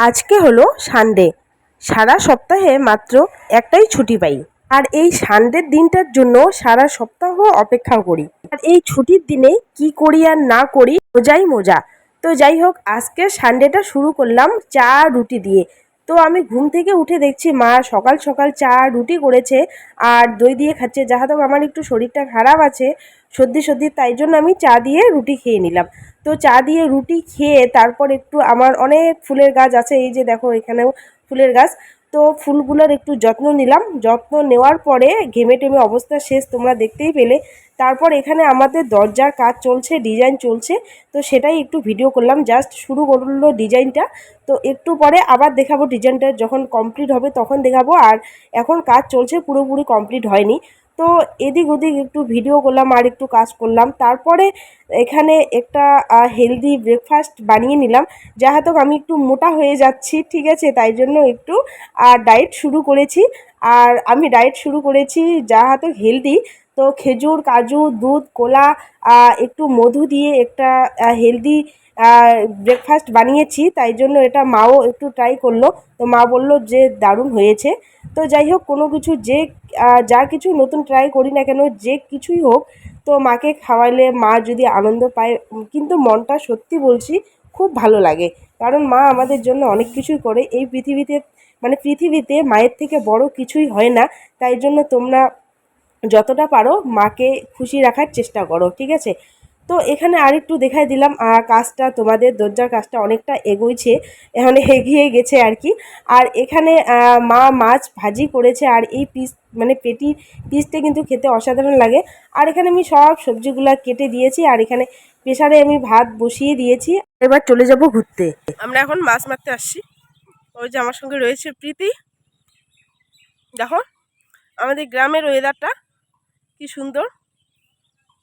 আজকে হলো সানডে। সারা সপ্তাহে মাত্র একটাই ছুটি পাই। আর এই সানডের দিনটার জন্য সারা সপ্তাহ অপেক্ষা করি। আর এই ছুটির দিনে কি করি আর না করি, মজাই মজা। তো যাই হোক আজকে সানডেটা শুরু করলাম চা রুটি দিয়ে। তো আমি ঘুম থেকে উঠে দেখছি মা সকাল সকাল চা, রুটি করেছে আর দই দিয়ে খাচ্ছে। যাহাতে আমার একটু শরীরটা খারাপ আছে, সর্দি সর্দি, তাই জন্য আমি চা দিয়ে রুটি খেয়ে নিলাম। তো চা দিয়ে রুটি খেয়ে তারপর একটু আমার অনেক ফুলের গাছ আছে, এই যে দেখো এখানেও ফুলের গাছ। তো ফুলগুলোর একটু যত্ন নিলাম। যত্ন নেওয়ার পরে ঘেমে টেমে অবস্থা শেষ, তোমরা দেখতেই পেলে। তারপর এখানে আমাদের দরজার কাজ চলছে, ডিজাইন চলছে। তো সেটাই একটু ভিডিও করলাম, জাস্ট শুরু করল ডিজাইনটা। তো একটু পরে আবার দেখাবো ডিজাইনটা, যখন কমপ্লিট হবে তখন দেখাবো। আর এখন কাজ চলছে, পুরোপুরি কমপ্লিট হয়নি। তো এদিক ওদিক একটু ভিডিও করলাম, আর একটু কাজ করলাম। তারপরে এখানে একটা হেলদি ব্রেকফাস্ট বানিয়ে নিলাম। যাহাতক আমি একটু মোটা হয়ে যাচ্ছি, ঠিক আছে? তাই জন্য একটু ডায়েট শুরু করেছি। আর আমি ডায়েট শুরু করেছি যাহাতক হেলদি তো খেজুর, কাজু, দুধ, কোলা একটু মধু দিয়ে একটা হেলদি ব্রেকফাস্ট বানিয়েছি। তাই জন্য এটা মাও একটু ট্রাই করল। তো মা বলল যে দারুণ হয়েছে। তো যাই হোক, কোনো কিছু যে যা কিছু নতুন ট্রাই করি না কেন, যে কিছুই হোক, তো মাকে খাওয়াইলে মা যদি আনন্দ পায় কিন্তু মনটা সত্যি বলছি খুব ভালো লাগে। কারণ মা আমাদের জন্য অনেক কিছুই করে। এই পৃথিবীতে মানে পৃথিবীতে মায়ের থেকে বড় কিছুই হয় না। তাই জন্য তোমরা যতটা পারো মাকে খুশি রাখার চেষ্টা করো, ঠিক আছে? তো এখানে আরেকটু দেখাই দিলাম কাজটা তোমাদের, দরজার কাজটা অনেকটা এগোইছে, এখানে এগিয়ে গেছে আর কি। আর এখানে মা মাছ ভাজি করেছে, আর এই পিস মানে পেটি, পিসটা কিন্তু খেতে অসাধারণ লাগে। আর এখানে আমি সব সবজিগুলো কেটে দিয়েছি, আর এখানে প্রেশারে আমি ভাত বসিয়ে দিয়েছি। এবার চলে যাব ঘুরতে। আমরা এখন মাছ মারতে আসছি। ওই যে আমার সঙ্গে রয়েছে প্রীতি। দেখো, আমাদের গ্রামের ওয়েদারটা কি সুন্দর।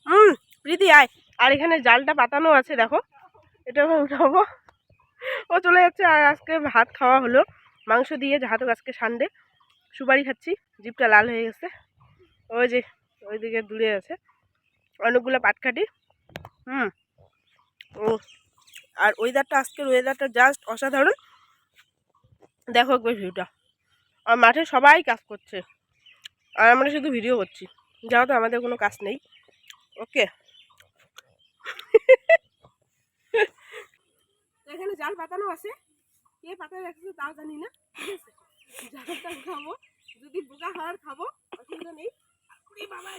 হুম, প্রীতি আয়। আর এখানে জালটা পাতানো আছে, দেখো। এটা উঠাবো। ও চলে যাচ্ছে আর আজকে ভাত খাওয়া হলো। মাংস দিয়ে যাহাতো আজকে সানডে। সুপারি খাচ্ছি জিপটা লাল হয়ে গেছে। ওই যে, ওইদিকে দূরে আছে। অনেকগুলো পাটকাটি হুম। ও, আর ওয়েদারটা আজকের ওয়েদারটা জাস্ট অসাধারণ। দেখো একবার ভিউটা আর মাঠে সবাই কাজ করছে। আর আমরা শুধু ভিডিও করছি। যাও তো আমাদের কোনো কাজ নেই। ওকে এখানে জাল পাতানো আছে। কে পাতা রাখছে তাও জানি না। জালটা খাব। যদি বোকা হওয়ার খাব, অসুবিধা নেই। বাবা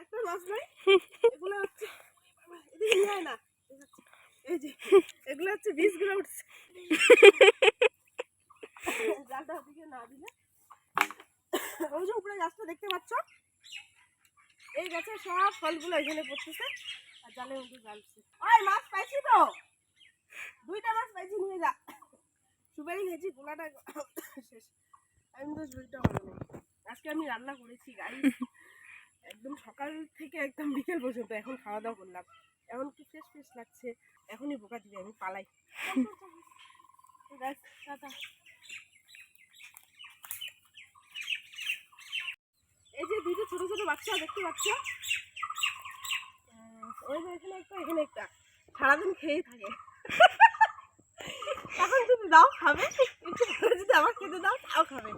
একটা মাছ নাই। এগুলো হচ্ছে এদিকে নিয়ে না। এই যে, এগুলো হচ্ছে বীজগুলো উঠছে। জালটা ওদিকে না দিলে ওই যে গাছটা দেখতে পাচ্ছ? এই গাছের সব ফলগুলো এখানে পড়তেছে। আর জালের মধ্যে জ্বালছে। ওই মাছ পাইছি তো। দুইটা মাছ পাইছি নিয়ে যা। সুপারি খেয়েছি গোলাটা শেষ। আমি তো শরীরটা ভালো আজকে আমি রান্না করেছি গাড়ি একদম সকাল থেকে একদম বিকেল পর্যন্ত এখন খাওয়া দাওয়া করলাম। এখন কি ফ্রেশ ফ্রেশ লাগছে? এখনই বোকা দিবে আমি পালাই। টাটা। এই যে ছোট ছোট বাচ্চা দেখতে পাচ্ছ? ওই যে এখানে একটা এখানে একটা। সারাদিন খেয়েই থাকে। এখন যদি দাও খাবে। একটু পরে যদি আবার খেতে দাও তাও খাবে।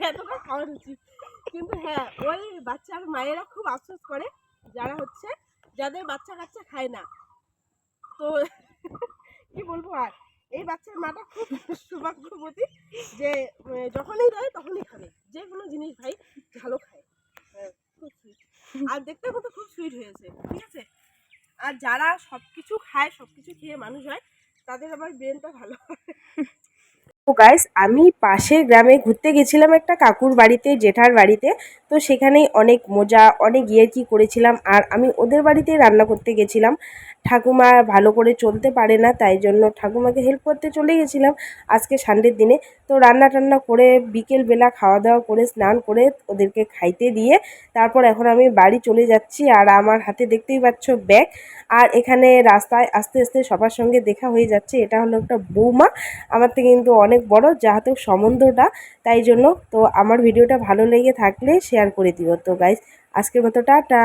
এতটা খাওয়ার উচিত কিন্তু হ্যাঁ ওই বাচ্চার মায়েরা খুব আফসোস করে যারা হচ্ছে যাদের বাচ্চা কাচ্চা খায় না। তো কি বলব আর? এই বাচ্চার মাটা খুব সৌভাগ্যবতী যে যখনই দেয় তখনই খাবে। যে কোনো জিনিস ভাই ভালো খায়। আর দেখতে কত খুব সুইট হয়েছে, ঠিক আছে? আর যারা সব কিছু খায় সব কিছু খেয়ে মানুষ হয়, তাদের আবার ব্রেনটা ভালো ও গাইস আমি পাশের গ্রামে ঘুরতে গেছিলাম একটা কাকুর বাড়িতে, জেঠার বাড়িতে। তো সেখানেই অনেক মজা, অনেক কি করেছিলাম। আর আমি ওদের বাড়িতে রান্না করতে গেছিলাম। ঠাকুমা ভালো করে চলতে পারে না, তাই জন্য ঠাকুমাকে হেল্প করতে চলে গেছিলাম আজকে সানডের দিনে। তো রান্না টান্না করে বিকেলবেলা খাওয়া দাওয়া করে স্নান করে ওদেরকে খাইতে দিয়ে তারপর এখন আমি বাড়ি চলে যাচ্ছি আর আমার হাতে দেখতেই পাচ্ছ ব্যাগ আর এখানে রাস্তায় আস্তে আস্তে সবার সঙ্গে দেখা হয়ে যাচ্ছে, এটা হলো একটা বৌমা। আমার থেকে কিন্তু অনেক বড়, যাহাতে সম্বন্ধটা, তাই জন্য। তো আমার ভিডিওটা ভালো লেগে থাকলে শেয়ার করে দিও। তো গাইজ আজকের মতো টাটা।